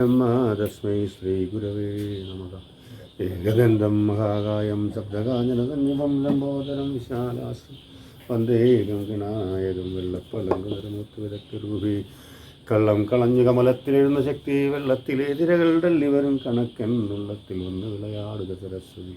തസ്മൈ ശ്രീഗുരവേ നമ ഏകദന്തം മഹാകായം ശബ്ദകാഞ്ഞനകന്യമം ലംബോദരം വിശാലാസം വന്ദേകം ഗണായകം വെള്ളപ്പലങ്കുതരമൊത്തു വിദഗ്ധരൂപി കള്ളം കളഞ്ഞു കമലത്തിലെഴുന്ന ശക്തി വെള്ളത്തിലെ തിരകളുടെ ലിവരും കണക്കൻ ഉള്ളത്തിൽ വന്ന് വിളയാടുക സരസ്വതി.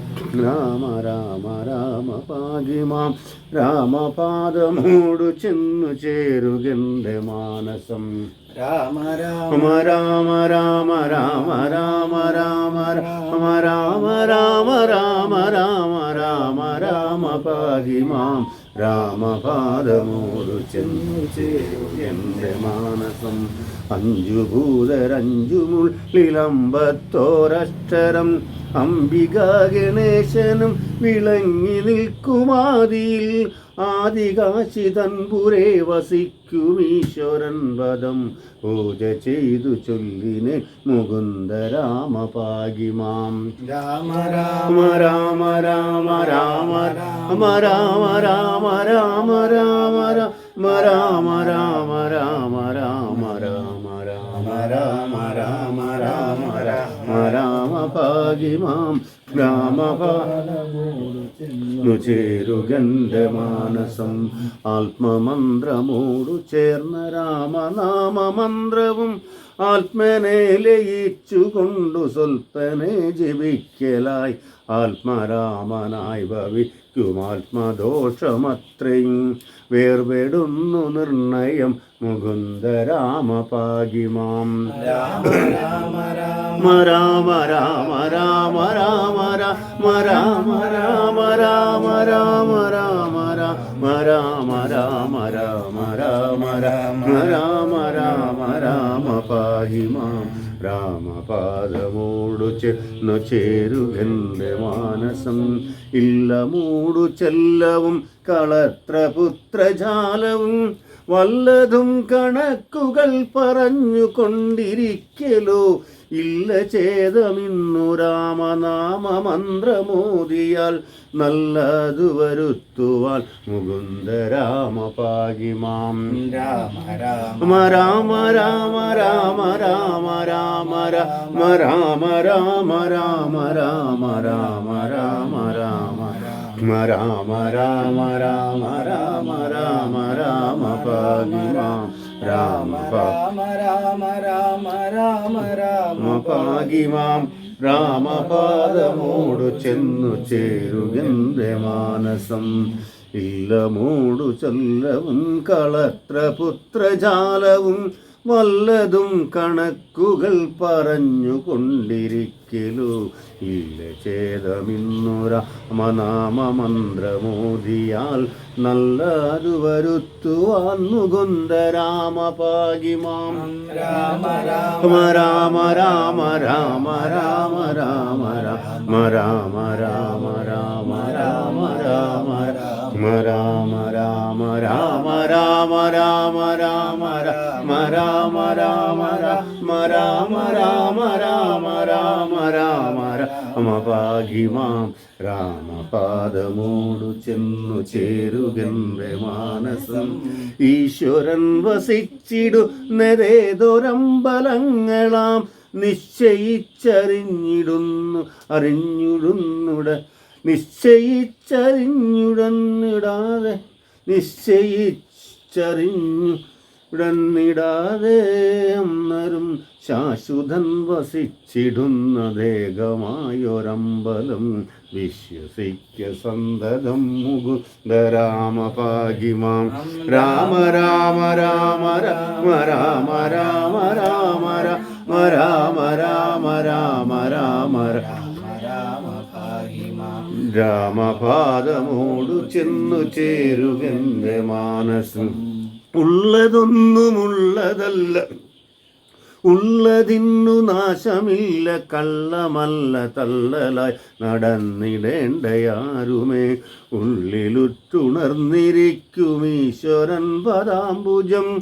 രാമ രാമ രാമ പാകിമാം രാമപാദമൂടു ചെന്നു ചേരുകന്റെ മാനസം രാമ രാമ രാമ രാമ രാമ രാമ രാമ രാമ രാമ രാമ രാമ രാമ രാമ പാകിമാം രാമപാദമോടു ചെന്നു ചേരു എന്റെ മാനസം അഞ്ചു ഭൂതരഞ്ചു മുള്ളിലമ്പത്തോരക്ഷരം അംബിക ഗണേശനും വിളങ്ങി നിൽക്കുമാതിയിൽ ആദികാശി തൻപുരേ വസിക്കും ഈശ്വരൻ പദം പൂജ ചെയ്തു ചൊല്ലിനെ മുകുന്ദ രാമ പാകിമാം രാമ രാമ രാമ രാമ രാമ രാമ രാമ രാമ രാമ രാമ രാമ രാമ രാമ രാമ രാമ രാമ രാമ രാമ ഗ്രാമഭാഗിമാം ഗ്രാമപാലമൂടു ചേരു ഗന്ധമാനസം. ആത്മമന്ത്രമൂടു ചേർന്ന രാമനാമമന്ത്രവും ആത്മനെ ലയിച്ചുകൊണ്ടു സ്വൽപ്പനെ ജപിക്കലായി ആത്മരാമനായി ഭവിക്കും വേർപെടുന്നു നിർണയം മുകുന്ദ രാമപാകിമാം രാമ രാമ രാമ രാമ രാമ രാമ രാമ രാമ രാമ രാമ രാമ രാമ രാമ രാമ രാമ രാമ രാമ രാമ രാമ രാമ പാഹി രാമപാദമൂടു ചെന്നു ചേരുകന്റെ മാനസം ഇല്ല മൂടു ചെല്ലവും കളത്രപുത്രജാലവും വല്ലതും കണക്കുകൾ പറഞ്ഞു കൊണ്ടിരിക്കലോ ഇല്ല ചേതമിന്നു രാമനാമ മന്ത്രമോദിയാൽ നല്ലതു വരുത്തുവാൻ മുകുന്ദ രാമ പാകിമാം രാമ രാമ രാമ രാമ രാമ രാമ രാമ രാമ രാമ രാമ രാമ രാമ രാമ രാമ രാമ രാമ രാമ രാമ രാമ രാമ രാമ പാകിമാം രാമ രാമ രാമ രാമ രാമ രാമ പാകിമാം രാമപാദമോടു ചെന്നു ചേരുകന്റെ മാനസം ഇല്ല മൂടു ചൊല്ലവും കളത്രപുത്രജാലവും വല്ലതും കണക്കുകൾ പറഞ്ഞു കൊണ്ടിരിക്കലു ഇല്ല ചേതമിന്നു രാമനാമ മന്ത്രമോദിയാൽ നല്ലതു വരുത്തുവാൻ മുകുന്ദ രാമപാകിമാം രാമ രാമ രാമ രാമ രാമ രാമ രാമ രാമ രാമ രാമ രാമ രാമ രാമ രാമ രാമ രാമ രാമ രാമ രാമ രാമ രാമ രാമ രാമ രാമ രാമ രാമ രാമ രാമ രാമ രാമ പാകിമാം രാമപാദമോടു ചെന്നു ചേരുകെന്റെ മാനസം ഈശ്വരൻ വസിച്ചിടുന്നതേതൊരമ്പലങ്ങളാം നിശ്ചയിച്ചറിഞ്ഞിടുന്നു അറിഞ്ഞിടുന്നുട നിശ്ചയിച്ചറിഞ്ഞുടന്നിടാതെ നിശ്ചയിച്ചറിഞ്ഞു ഉടന്നിടാതെ അന്നരും ശാശ്വതൻ വസിച്ചിടുന്ന ദേഹമായൊരമ്പലം വിശ്വസിക്ക സന്തതം മുകുന്ദ രാമപാകിമാം രാമ രാമ രാമ രാമ രാമ രാമ രാമ രാമ രാമ രാമ രാമ രാമ രാമപാദമോടു ചെന്നു ചേരുകന്റെ മാനസം. ഉള്ളതൊന്നുമുള്ളതല്ല. ഉള്ളതിന്നു നാശമില്ല കള്ളമല്ല തള്ളലായി നടന്നിടേണ്ടയാരുമേ? ഉള്ളിലുറ്റുണർന്നിരിക്കും ഈശ്വരൻ പദാംബുജം.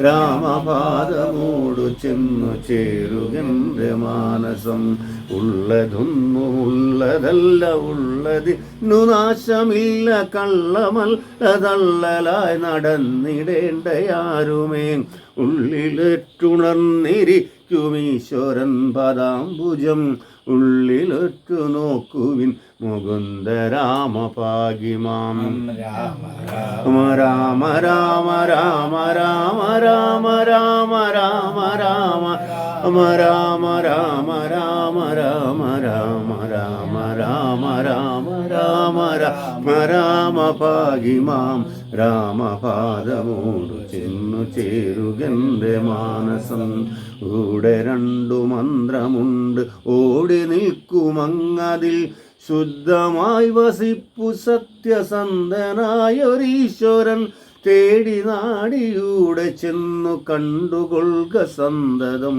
രാമപാദമോടു ചെന്നു ചേരുകന്റെ മാനസം. ഉള്ളതൊന്നു ഉള്ളതല്ല ഉള്ളത് നാശമില്ല കള്ളമല്ല നടന്നിടേണ്ട നടന്നിടേണ്ടയാരുമേ? ഉള്ളിലേറ്റുണർന്നിരിക്കുമീശ്വരൻ പദാംബുജം. ഉള്ളിലൊറ്റു നോക്കുവിൻ മുകുന്ദ രാമ പാകിമാം രാമ രാമ രാമ രാമ രാമ രാമ രാമ രാമ രാമ രാമ രാമ രാമ രാമ രാമ രാമ രാമ രാമ രാമ രാമ രാമ പാകിമാം രാമപാദമോടു ചെന്നു ചേരുകന്റെ മാനസം കൂടെ രണ്ടു മന്ത്രമുണ്ട് ഓടി നിൽക്കുമങ്ങതിൽ. ശുദ്ധമായി വസിപ്പു സത്യസന്ധനായൊരീശ്വരൻ തേടി നാടിയൂടെ ചെന്നു കണ്ടുകൊള്ളുക സന്തതം.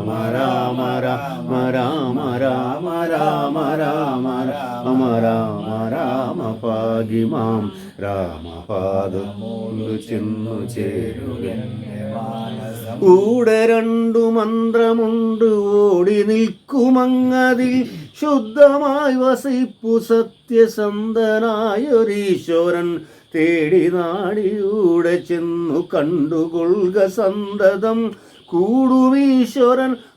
രാമ രാമ രാമ രാമ രാമ രാമ രാമ രാമ രാമ പാകിമാം രാമപാദമോണ്ടു ചെന്നു ചേരുക കൂടെ രണ്ടു മന്ത്രമുണ്ട് ഓടി നിൽക്കുമങ്ങതിൽ ശുദ്ധമായി വസിപ്പു സത്യസന്ധനായൊരീശ്വരൻ തേടി നാടിയൂടെ ചെന്നു കണ്ടുകൊള്ളുക സന്തതം കൂടുമീശ്വരൻ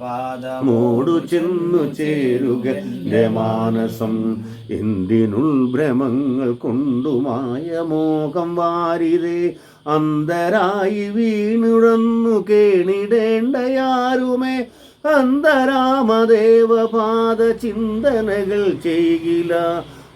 പാദം മോടു ചെന്നു ചേരുക മാനസം. എന്തിനുൾ ഭ്രമങ്ങൾ കൊണ്ടുമായ മോഹം വാരിതേ. അന്തരായി വീണുടന്നു കേണിടേണ്ടയാരുമേ. അന്തരാമദേവപാദ ചിന്തനകൾ ചെയ്യില്ല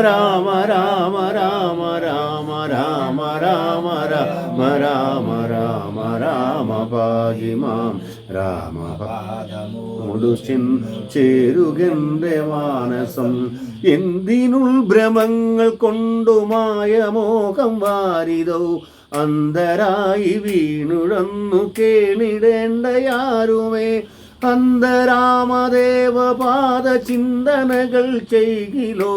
രാമ രാമ രാമ രാമ രാമ രാമ രാമ രാമ രാമ രാമ പാകിമാം രാമ പാദമോടു ചേരുകന്റെ മാനസം എന്തിനുൾ ഭ്രമങ്ങൾ കൊണ്ടുമായ മോഹം വാരിതോ അന്തരായി വീണുഴന്നു കേണിടേണ്ടയാരുമേ അന്തരാമദേവപാദ ചിന്തനകൾ ചെയ്കിലോ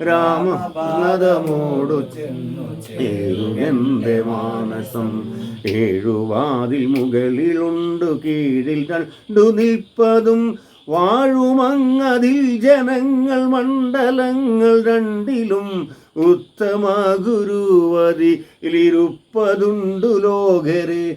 രാമ പദമോടു ചെന്നു ഏറുകന്റെ മാനസം. ഏഴുവാതിൽ മുകളിലുണ്ടു കീഴിൽ കണ്ടു നിൽപ്പതും വാഴുമങ്ങതിൽ ജനങ്ങൾ മണ്ഡലങ്ങൾ രണ്ടിലും ഉത്തമ ഗുരുവതിലിരുപ്പതുണ്ടു ലോകരെ.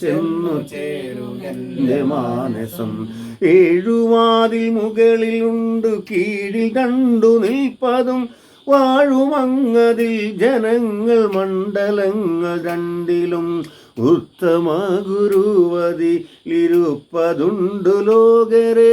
ചെന്നു ചേരുകന്റെ മാനസം ഏഴുവാതിൽ മുകളിലുണ്ട് കീഴിൽ കണ്ടു നിൽപ്പതും വാഴുമങ്ങതിൽ ജനങ്ങൾ മണ്ഡലങ്ങൾ രണ്ടിലും ഉത്തമ ഗുരുവതിലിരുപ്പതുണ്ടു ലോകരെ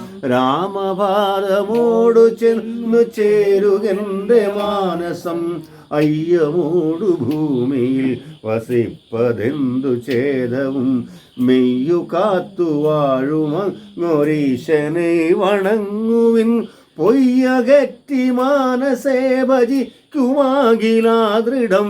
രാമപാദമോടു ചെന്നു ചേരുകന്റെ മാനസം അയ്യമോടു ഭൂമിയിൽ വസിപ്പതെന്തു ചേതവും. മെയ്യു കാത്തു വാഴുമൊരീശനെ വണങ്ങുവിൻ പൊയ്യകറ്റി മാനസേ ഭജിക്കുമാകിലാദൃഢം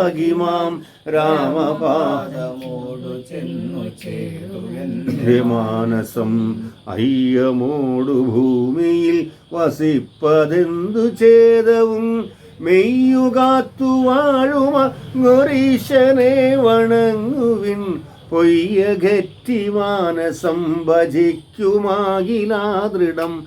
പാകിമാം രാമപാദമോടു പാദമോടു ചെന്നു മാനസം അയ്യമോടു ഭൂമിയിൽ വസിപ്പതെന്തു ചേതവും? മെയ്യുകാത്തു വാഴുമ ഗൊരീശനെ വണങ്ങുവിൻ. പൊയ്യകറ്റി മാനസം ഭജിക്കുമാകിലാദൃഢം.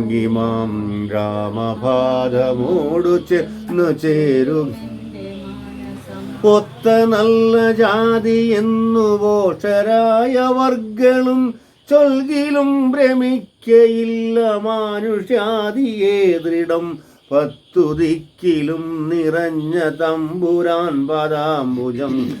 ഭംഗിമാം രാമപാദമോടു ചെന്നു ചേരു. ഒത്ത നല്ല ജാതി എന്നു പോഷരായ വർഗളും ചൊൽകിലും ഭ്രമിക്കയില്ല മാനുഷ്യാതി ദൃഢം. പത്തു ദിക്കിലും നിറഞ്ഞ തമ്പുരാൻ പദാംബുജം.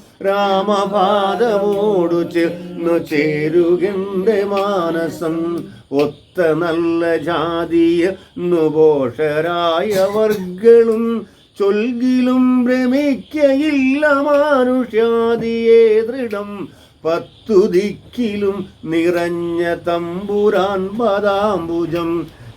രാമപാദമോടു ചേർന്നു ചേരുകന്റെ മാനസം. ഒത്ത നല്ല ജാതിയ നുപോഷരായ വർഗളും ചൊൽകിലും ഭ്രമിക്കയില്ല മാനുഷ്യാദിയെ ദൃഢം. പത്തു ദിക്കിലും നിറഞ്ഞ തമ്പുരാൻ പദാംബുജം.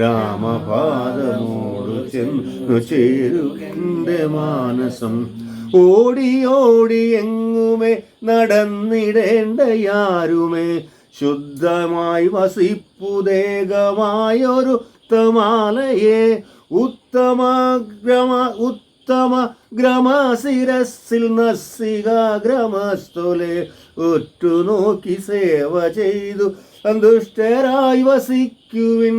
രാമപാദമോടു ചെന്നു ചേരുകന്റെ മാനസം. ഓടി ഓടി എങ്ങുമേ നടന്നിടേണ്ടയാരുമേ? ശുദ്ധമായി വസിപ്പുദേകമായൊരു തമാലയെ ഉത്തമഗ്രമ ഉത്തമ ഗ്രമശിരസിൽ നസികാഗ്രമസ്തുലെ ഉറ്റുനോക്കി സേവ ചെയ്തു സന്തുഷ്ടരായി വസിക്കുവിൻ.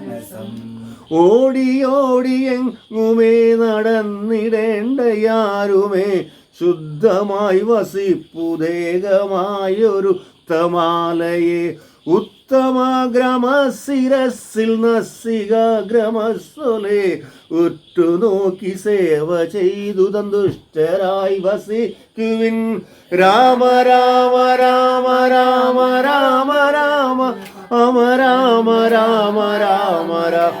ഓടി ഓടി എങ്ങുമേ നടന്നിടേണ്ടയാരുമേ? ശുദ്ധമായി വസിപ്പുദേകമായൊരു തമാലയെ ഉത്തമഗ്രമശിരസിൽ നസിക ഗ്രമസ്വലെ ഉറ്റുനോക്കി സേവ ചെയ്തു തന്തുഷ്ടരായി വസിക്കുവിൻ. രാമ രാമ രാമ രാമ രാമ രാമ. അമ രാമ രാമ രാമ.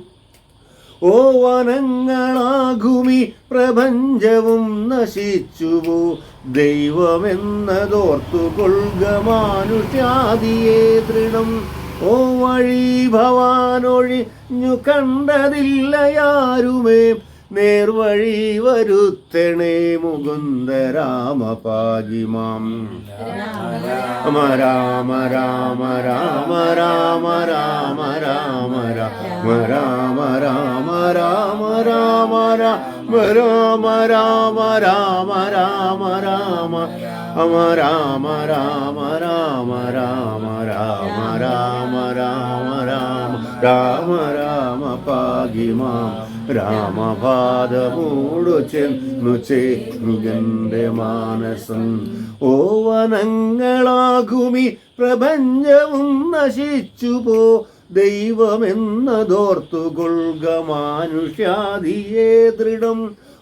ഓ വനങ്ങളാകുമി പ്രപഞ്ചവും നശിച്ചുവോ? ദൈവമെന്നതോർത്തു കൊള്ളുക മാനുഷ്യാദിയെ ദൃഢം ഓ വഴി ഭവാനൊഴിഞ്ഞു കണ്ടതില്ലയാരുമേ? നേർവഴി വരുത്തണേ മുകുന്ദ രാമ രാമ രാമ രാമ രാമ രാമ രാമ രാമ രാമ രാമ രാമ രാമ രാമ രാമ രാമ രാമ രാമ രാമ രാമ രാമ രാമ രാമ രാമ രാമ രാമ രാമ രാമ രാമ രാമ പാകിമാം രാമപാദമൂടു ചെന്നു ചേരുകന്റെ മാനസം ഓ പ്രപഞ്ചവും നശിച്ചുപോ ദൈവമെന്നതോർത്തു കൊള്ളുക മാനുഷ്യാദിയെ ദൃഢം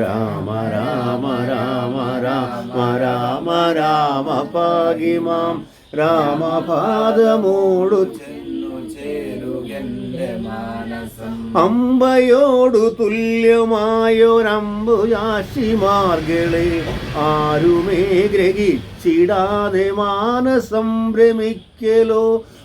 രാമ രാമ രാമ രാമ രാമ രാമ പാകിമാം രാമപാദമോടു ചെന്നു ചേരുകെന്റെ മാനസം അമ്പയോടു തുല്യമായൊരമ്പുരാശി മാർഗളെ ആരുമേ ഗ്രഹിച്ചിടാതെ മാനസം ഭ്രമിക്കലോ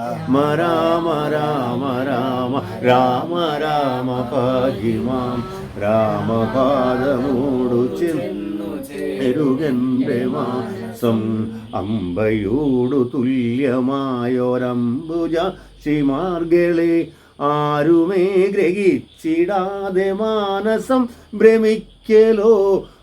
രാമ രാമ రామ రామ രാമ రామ పాహిమాం രാമപാദമോടു ചെന്നെരുകന്റെ മാസം അമ്പയോടു തുല്യമായൊരംബുജ ശിമാർഗളെ ആരുമേ ഗ്രഹിച്ചിടാതെ മാനസം ഭ്രമിക്കലോ?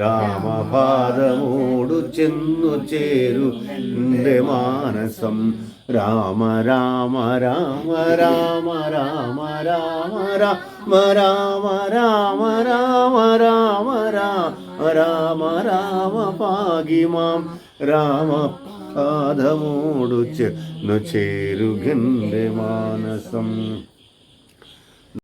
രാമപാദമോടു ചെന്നു ചേരു എന്റെ മാനസം രാമ രാമ രാമ രാമ രാമ രാമ രാമ രാമ രാമ രാമ രാമ രാമ രാമ രാമ പാകിമാം രാമപാദമോടു ചെന്നു ചേരുകന്റെ മാനസം